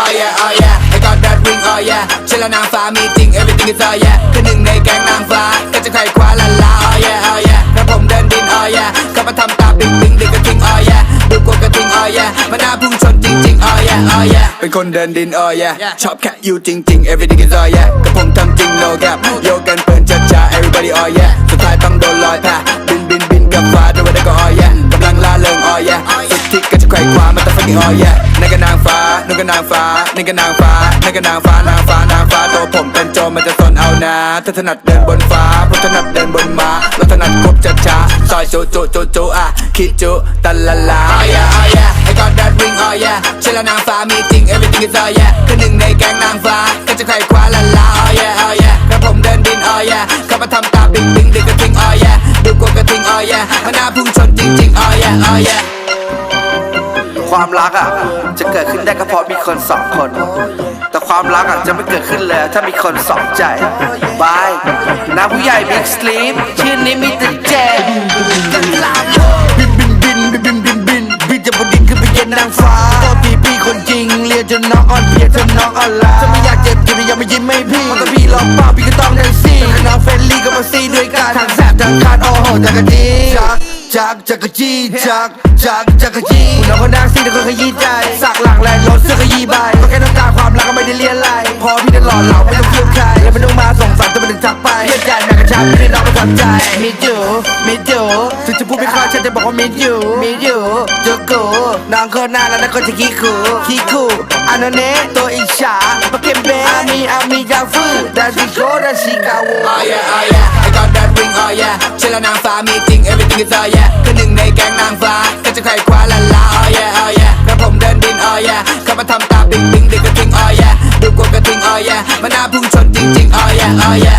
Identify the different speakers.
Speaker 1: Oh yeah, oh yeah, I got that ring, oh yeah ฉันละนางฟ้ามีจริง everything is oh yeah คือหนึ่งในแก๊งนางฟ้าก็จะใครคว้าละลา oh yeah oh yeah แล้วผมเดินดิน oh yeah เข้ามาทำตาปิ๊งปิ๊งดึกกระทิง oh yeah ดูกลัวกระทิง oh yeah มันน่าพุ่งชนจริงจริง oh yeah oh yeah เป็นคนเดินดิน oh yeah ชอบแค่อยู่จริงจริง everything is oh yeah กับผมทำ ว้ามันต้อง fucking oh yeah นั่นก็นางฟ้านั่นก็นางฟ้านี่ก็นางฟ้านั่นก็นางฟ้านางฟ้านางฟ้าตัวผมเป็นโจมันจะสนเอานะถ้าถนัดเดินบนฟ้าผมถนัดเดินบนม้าเราถนัดคบช้าช้าซอยโจโจโจโจอะคิดจุตะละลา oh yeah oh yeah I got that ring oh yeah ฉันและนางฟ้ามีจริง everything is oh yeah คือหนึ่งในแก๊งนางฟ้าก็จะใครคว้าละลา oh yeah oh yeah กระผมเดินดิน oh yeah เข้ามาทำตาปิ๊งปิ๊งดึกกระทิง oh yeah ดูกลัวกระทิง oh yeah มันน่าพุ่ง
Speaker 2: ความรักอะจะเกิดขึ้นได้ก็เพราะมีคนสองคน แต่ความรักอะจะไม่เกิดขึ้นเลยถ้ามีคนสองใจบายนาผู้ใหญ่บิ๊กสลีปชื่อนี้มีแต่แจกบินบินบินบินบินบินบินจะบนดินขึ้นไปเย็นนางฟ้าโตทีพี่คนจริงเรียนจนน้องอ่อนเพลียจนน้องอ่อนล้าถ้าไม่อยากเจ็บกินไม่ยอมมายิ้มให้พี่เพราะถ้าพี่ลองเปล่าพี่ก็ต้องแดนซี่ถ้าน้องเฟรนลี่ จักรจีจักจักจักรจีน้องคนนางซีแต่คนขยี้ใจสักหลังแลนรถเสื้อขยี้ใบก็แค่ต้องกาความรักก็ไม่ได้เลียนไหลพอพี่จะหล่อเหลาไม่ต้องเกี่ยวใครแล้วไม่ต้องมาส่งสารจะม่ถึงทักไปเยี่ยมใจแม่กระชับพี่น้องประทับใจมิจูมิจูถึงจะพูดไม่ค่อยฉันจะบอกว่ามิจูมิจูจูกูน้องคนน่ารักและคนที่ขี้ขู่ขี้ขู่ นนั้นเนตัวอิจฉาปะเก็บเบอามีอามีกาฟืดาซิโกดาซิกาโว
Speaker 1: oh yeah oh yeah I got that ring oh yeah ฉันและนางฟ้ามีจริง everything is oh yeah คือหนึ่งในแก๊งนางฟ้าก็จะใครคว้าละลา oh yeah oh yeah กระผมเดินดิน oh yeah เข้ามาทำตาปิ๊งปิ๊งดึกกระทิง oh yeah ดูกลัวกระทิง oh yeah มันน่าพุ่งชนจริงๆ oh yeah oh yeah